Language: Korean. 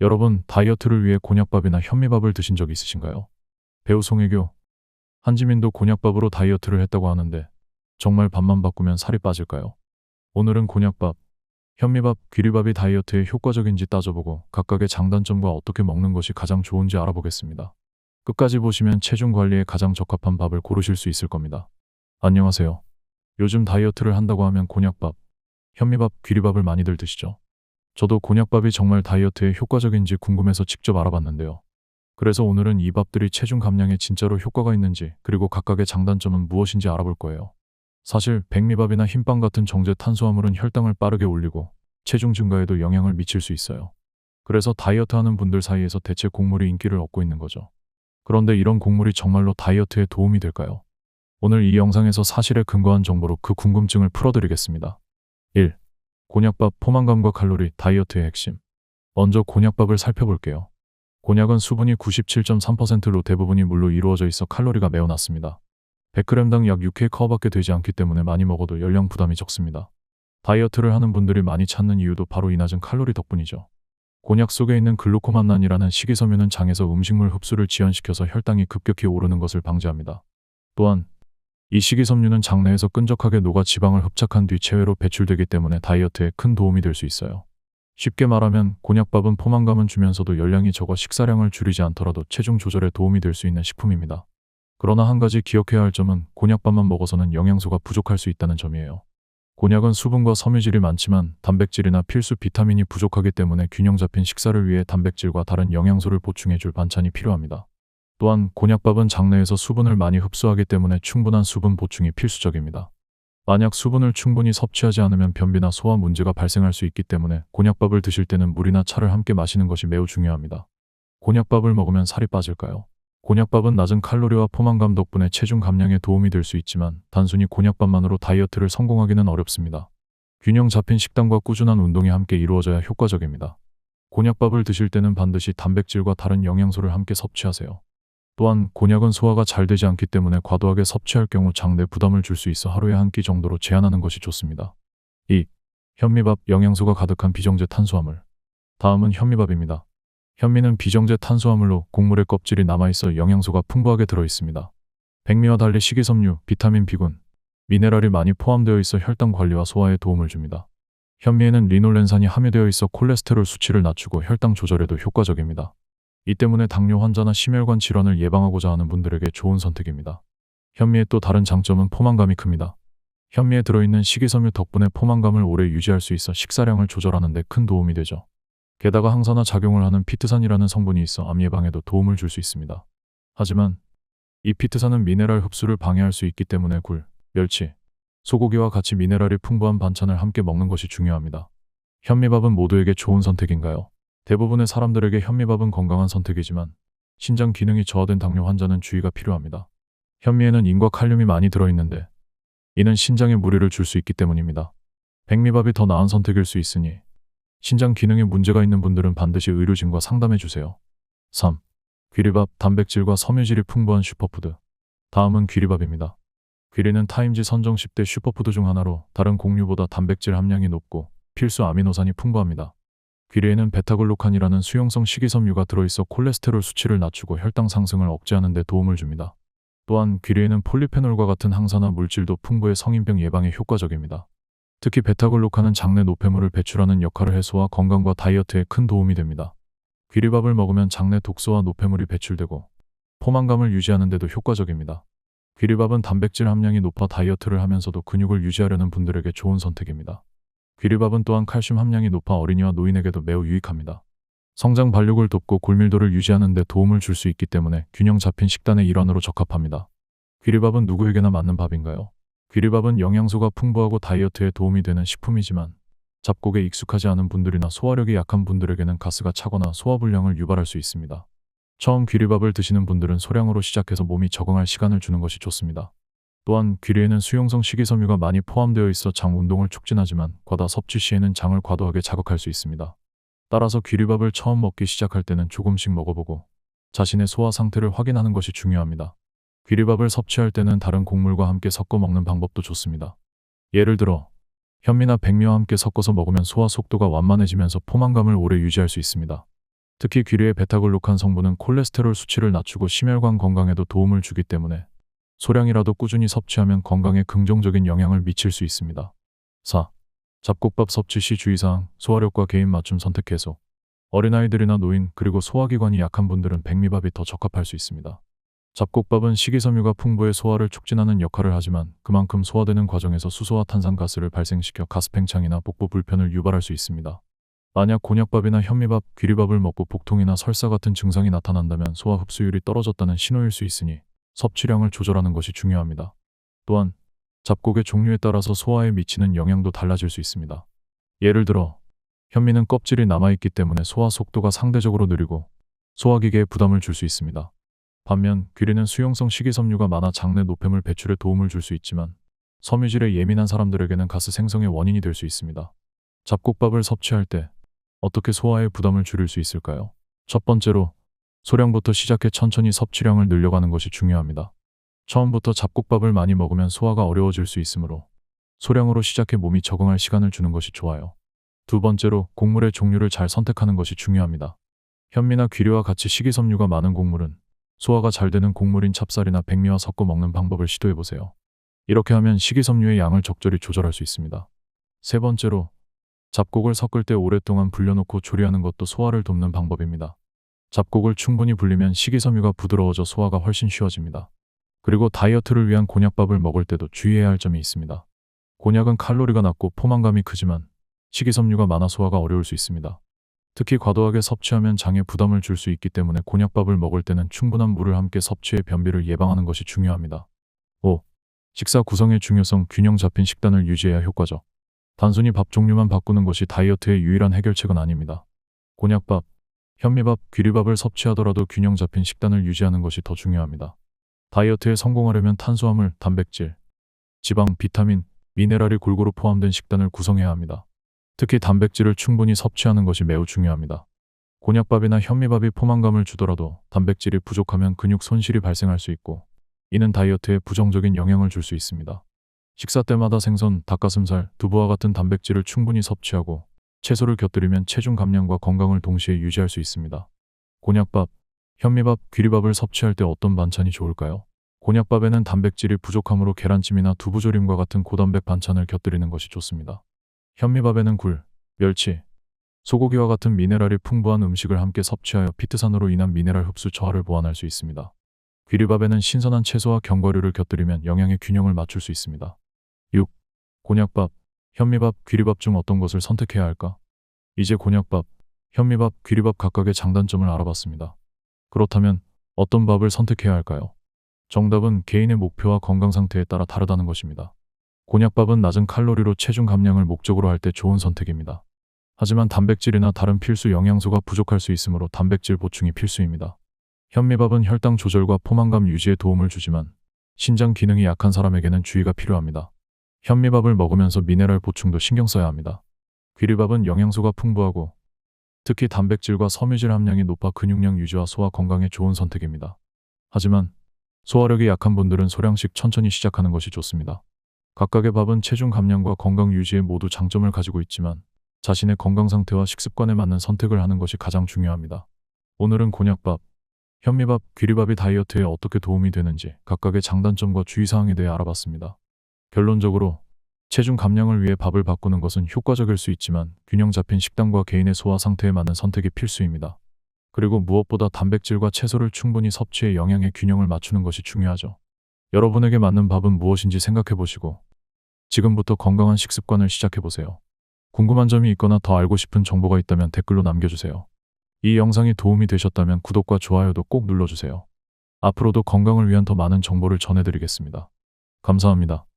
여러분, 다이어트를 위해 곤약밥이나 현미밥을 드신 적 있으신가요? 배우 송혜교, 한지민도 곤약밥으로 다이어트를 했다고 하는데 정말 밥만 바꾸면 살이 빠질까요? 오늘은 곤약밥, 현미밥, 귀리밥이 다이어트에 효과적인지 따져보고 각각의 장단점과 어떻게 먹는 것이 가장 좋은지 알아보겠습니다. 끝까지 보시면 체중 관리에 가장 적합한 밥을 고르실 수 있을 겁니다. 안녕하세요. 요즘 다이어트를 한다고 하면 곤약밥, 현미밥, 귀리밥을 많이들 드시죠? 저도 곤약밥이 정말 다이어트에 효과적인지 궁금해서 직접 알아봤는데요. 그래서 오늘은 이 밥들이 체중 감량에 진짜로 효과가 있는지 그리고 각각의 장단점은 무엇인지 알아볼 거예요. 사실 백미밥이나 흰빵 같은 정제 탄수화물은 혈당을 빠르게 올리고 체중 증가에도 영향을 미칠 수 있어요. 그래서 다이어트 하는 분들 사이에서 대체 곡물이 인기를 얻고 있는 거죠. 그런데 이런 곡물이 정말로 다이어트에 도움이 될까요? 오늘 이 영상에서 사실에 근거한 정보로 그 궁금증을 풀어드리겠습니다. 1. 곤약밥 포만감과 칼로리 다이어트의 핵심. 먼저 곤약밥을 살펴볼게요. 곤약은 수분이 97.3%로 대부분이 물로 이루어져 있어 칼로리가 매우 낮습니다. 100g당 약 6kcal밖에 되지 않기 때문에 많이 먹어도 열량 부담이 적습니다. 다이어트를 하는 분들이 많이 찾는 이유도 바로 이 낮은 칼로리 덕분이죠. 곤약 속에 있는 글루코만난이라는 식이섬유는 장에서 음식물 흡수를 지연시켜서 혈당이 급격히 오르는 것을 방지합니다. 또한 이 식이섬유는 장내에서 끈적하게 녹아 지방을 흡착한 뒤 체외로 배출되기 때문에 다이어트에 큰 도움이 될 수 있어요. 쉽게 말하면 곤약밥은 포만감은 주면서도 열량이 적어 식사량을 줄이지 않더라도 체중 조절에 도움이 될 수 있는 식품입니다. 그러나 한 가지 기억해야 할 점은 곤약밥만 먹어서는 영양소가 부족할 수 있다는 점이에요. 곤약은 수분과 섬유질이 많지만 단백질이나 필수 비타민이 부족하기 때문에 균형 잡힌 식사를 위해 단백질과 다른 영양소를 보충해줄 반찬이 필요합니다. 또한 곤약밥은 장내에서 수분을 많이 흡수하기 때문에 충분한 수분 보충이 필수적입니다. 만약 수분을 충분히 섭취하지 않으면 변비나 소화 문제가 발생할 수 있기 때문에 곤약밥을 드실 때는 물이나 차를 함께 마시는 것이 매우 중요합니다. 곤약밥을 먹으면 살이 빠질까요? 곤약밥은 낮은 칼로리와 포만감 덕분에 체중 감량에 도움이 될 수 있지만 단순히 곤약밥만으로 다이어트를 성공하기는 어렵습니다. 균형 잡힌 식단과 꾸준한 운동이 함께 이루어져야 효과적입니다. 곤약밥을 드실 때는 반드시 단백질과 다른 영양소를 함께 섭취하세요. 또한 곤약은 소화가 잘 되지 않기 때문에 과도하게 섭취할 경우 장내 부담을 줄 수 있어 하루에 한 끼 정도로 제한하는 것이 좋습니다. 2. 현미밥 영양소가 가득한 비정제 탄수화물. 다음은 현미밥입니다. 현미는 비정제 탄수화물로 곡물의 껍질이 남아있어 영양소가 풍부하게 들어 있습니다. 백미와 달리 식이섬유, 비타민 B군, 미네랄이 많이 포함되어 있어 혈당 관리와 소화에 도움을 줍니다. 현미에는 리놀렌산이 함유되어 있어 콜레스테롤 수치를 낮추고 혈당 조절에도 효과적입니다. 이 때문에 당뇨 환자나 심혈관 질환을 예방하고자 하는 분들에게 좋은 선택입니다. 현미의 또 다른 장점은 포만감이 큽니다. 현미에 들어있는 식이섬유 덕분에 포만감을 오래 유지할 수 있어 식사량을 조절하는 데 큰 도움이 되죠. 게다가 항산화 작용을 하는 피트산이라는 성분이 있어 암 예방에도 도움을 줄 수 있습니다. 하지만 이 피트산은 미네랄 흡수를 방해할 수 있기 때문에 굴, 멸치, 소고기와 같이 미네랄이 풍부한 반찬을 함께 먹는 것이 중요합니다. 현미밥은 모두에게 좋은 선택인가요? 대부분의 사람들에게 현미밥은 건강한 선택이지만 신장 기능이 저하된 당뇨 환자는 주의가 필요합니다. 현미에는 인과 칼륨이 많이 들어있는데 이는 신장에 무리를 줄 수 있기 때문입니다. 백미밥이 더 나은 선택일 수 있으니 신장 기능에 문제가 있는 분들은 반드시 의료진과 상담해 주세요. 3. 귀리밥, 단백질과 섬유질이 풍부한 슈퍼푸드. 다음은 귀리밥입니다. 귀리는 타임지 선정 10대 슈퍼푸드 중 하나로 다른 곡류보다 단백질 함량이 높고 필수 아미노산이 풍부합니다. 귀리에는 베타글루칸이라는 수용성 식이섬유가 들어있어 콜레스테롤 수치를 낮추고 혈당 상승을 억제하는 데 도움을 줍니다. 또한 귀리에는 폴리페놀과 같은 항산화 물질도 풍부해 성인병 예방에 효과적입니다. 특히 베타글루칸은 장내 노폐물을 배출하는 역할을 해소와 건강과 다이어트에 큰 도움이 됩니다. 귀리밥을 먹으면 장내 독소와 노폐물이 배출되고 포만감을 유지하는 데도 효과적입니다. 귀리밥은 단백질 함량이 높아 다이어트를 하면서도 근육을 유지하려는 분들에게 좋은 선택입니다. 귀리밥은 또한 칼슘 함량이 높아 어린이와 노인에게도 매우 유익합니다. 성장 발육을 돕고 골밀도를 유지하는 데 도움을 줄 수 있기 때문에 균형 잡힌 식단의 일환으로 적합합니다. 귀리밥은 누구에게나 맞는 밥인가요? 귀리밥은 영양소가 풍부하고 다이어트에 도움이 되는 식품이지만 잡곡에 익숙하지 않은 분들이나 소화력이 약한 분들에게는 가스가 차거나 소화불량을 유발할 수 있습니다. 처음 귀리밥을 드시는 분들은 소량으로 시작해서 몸이 적응할 시간을 주는 것이 좋습니다. 또한 귀리에는 수용성 식이섬유가 많이 포함되어 있어 장 운동을 촉진하지만 과다 섭취 시에는 장을 과도하게 자극할 수 있습니다. 따라서 귀리밥을 처음 먹기 시작할 때는 조금씩 먹어보고 자신의 소화 상태를 확인하는 것이 중요합니다. 귀리밥을 섭취할 때는 다른 곡물과 함께 섞어 먹는 방법도 좋습니다. 예를 들어 현미나 백미와 함께 섞어서 먹으면 소화 속도가 완만해지면서 포만감을 오래 유지할 수 있습니다. 특히 귀리의 베타글루칸 성분은 콜레스테롤 수치를 낮추고 심혈관 건강에도 도움을 주기 때문에 소량이라도 꾸준히 섭취하면 건강에 긍정적인 영향을 미칠 수 있습니다. 4. 잡곡밥 섭취 시 주의사항, 소화력과 개인 맞춤 선택 해소. 어린아이들이나 노인 그리고 소화기관이 약한 분들은 백미밥이 더 적합할 수 있습니다. 잡곡밥은 식이섬유가 풍부해 소화를 촉진하는 역할을 하지만 그만큼 소화되는 과정에서 수소와 탄산가스를 발생시켜 가스팽창이나 복부 불편을 유발할 수 있습니다. 만약 곤약밥이나 현미밥, 귀리밥을 먹고 복통이나 설사 같은 증상이 나타난다면 소화 흡수율이 떨어졌다는 신호일 수 있으니 섭취량을 조절하는 것이 중요합니다. 또한 잡곡의 종류에 따라서 소화에 미치는 영향도 달라질 수 있습니다. 예를 들어 현미는 껍질이 남아있기 때문에 소화 속도가 상대적으로 느리고 소화기계에 부담을 줄 수 있습니다. 반면 귀리는 수용성 식이섬유가 많아 장내 노폐물 배출에 도움을 줄 수 있지만 섬유질에 예민한 사람들에게는 가스 생성의 원인이 될 수 있습니다. 잡곡밥을 섭취할 때 어떻게 소화에 부담을 줄일 수 있을까요? 첫 번째로 소량부터 시작해 천천히 섭취량을 늘려가는 것이 중요합니다. 처음부터 잡곡밥을 많이 먹으면 소화가 어려워질 수 있으므로 소량으로 시작해 몸이 적응할 시간을 주는 것이 좋아요. 두 번째로 곡물의 종류를 잘 선택하는 것이 중요합니다. 현미나 귀리와 같이 식이섬유가 많은 곡물은 소화가 잘 되는 곡물인 찹쌀이나 백미와 섞어 먹는 방법을 시도해 보세요. 이렇게 하면 식이섬유의 양을 적절히 조절할 수 있습니다. 세 번째로 잡곡을 섞을 때 오랫동안 불려놓고 조리하는 것도 소화를 돕는 방법입니다. 잡곡을 충분히 불리면 식이섬유가 부드러워져 소화가 훨씬 쉬워집니다. 그리고 다이어트를 위한 곤약밥을 먹을 때도 주의해야 할 점이 있습니다. 곤약은 칼로리가 낮고 포만감이 크지만 식이섬유가 많아 소화가 어려울 수 있습니다. 특히 과도하게 섭취하면 장에 부담을 줄 수 있기 때문에 곤약밥을 먹을 때는 충분한 물을 함께 섭취해 변비를 예방하는 것이 중요합니다. 5. 식사 구성의 중요성 균형 잡힌 식단을 유지해야 효과적. 단순히 밥 종류만 바꾸는 것이 다이어트의 유일한 해결책은 아닙니다. 곤약밥, 현미밥, 귀리밥을 섭취하더라도 균형 잡힌 식단을 유지하는 것이 더 중요합니다. 다이어트에 성공하려면 탄수화물, 단백질, 지방, 비타민, 미네랄이 골고루 포함된 식단을 구성해야 합니다. 특히 단백질을 충분히 섭취하는 것이 매우 중요합니다. 곤약밥이나 현미밥이 포만감을 주더라도 단백질이 부족하면 근육 손실이 발생할 수 있고 이는 다이어트에 부정적인 영향을 줄 수 있습니다. 식사 때마다 생선, 닭가슴살, 두부와 같은 단백질을 충분히 섭취하고 채소를 곁들이면 체중 감량과 건강을 동시에 유지할 수 있습니다. 곤약밥, 현미밥, 귀리밥을 섭취할 때 어떤 반찬이 좋을까요? 곤약밥에는 단백질이 부족하므로 계란찜이나 두부조림과 같은 고단백 반찬을 곁들이는 것이 좋습니다. 현미밥에는 굴, 멸치, 소고기와 같은 미네랄이 풍부한 음식을 함께 섭취하여 피트산으로 인한 미네랄 흡수 저하를 보완할 수 있습니다. 귀리밥에는 신선한 채소와 견과류를 곁들이면 영양의 균형을 맞출 수 있습니다. 6. 곤약밥, 현미밥, 귀리밥 중 어떤 것을 선택해야 할까? 이제 곤약밥, 현미밥, 귀리밥 각각의 장단점을 알아봤습니다. 그렇다면 어떤 밥을 선택해야 할까요? 정답은 개인의 목표와 건강 상태에 따라 다르다는 것입니다. 곤약밥은 낮은 칼로리로 체중 감량을 목적으로 할 때 좋은 선택입니다. 하지만 단백질이나 다른 필수 영양소가 부족할 수 있으므로 단백질 보충이 필수입니다. 현미밥은 혈당 조절과 포만감 유지에 도움을 주지만 신장 기능이 약한 사람에게는 주의가 필요합니다. 현미밥을 먹으면서 미네랄 보충도 신경 써야 합니다. 귀리밥은 영양소가 풍부하고 특히 단백질과 섬유질 함량이 높아 근육량 유지와 소화 건강에 좋은 선택입니다. 하지만 소화력이 약한 분들은 소량씩 천천히 시작하는 것이 좋습니다. 각각의 밥은 체중 감량과 건강 유지에 모두 장점을 가지고 있지만 자신의 건강 상태와 식습관에 맞는 선택을 하는 것이 가장 중요합니다. 오늘은 곤약밥, 현미밥, 귀리밥이 다이어트에 어떻게 도움이 되는지 각각의 장단점과 주의사항에 대해 알아봤습니다. 결론적으로 체중 감량을 위해 밥을 바꾸는 것은 효과적일 수 있지만 균형 잡힌 식단과 개인의 소화 상태에 맞는 선택이 필수입니다. 그리고 무엇보다 단백질과 채소를 충분히 섭취해 영양의 균형을 맞추는 것이 중요하죠. 여러분에게 맞는 밥은 무엇인지 생각해 보시고 지금부터 건강한 식습관을 시작해 보세요. 궁금한 점이 있거나 더 알고 싶은 정보가 있다면 댓글로 남겨주세요. 이 영상이 도움이 되셨다면 구독과 좋아요도 꼭 눌러주세요. 앞으로도 건강을 위한 더 많은 정보를 전해드리겠습니다. 감사합니다.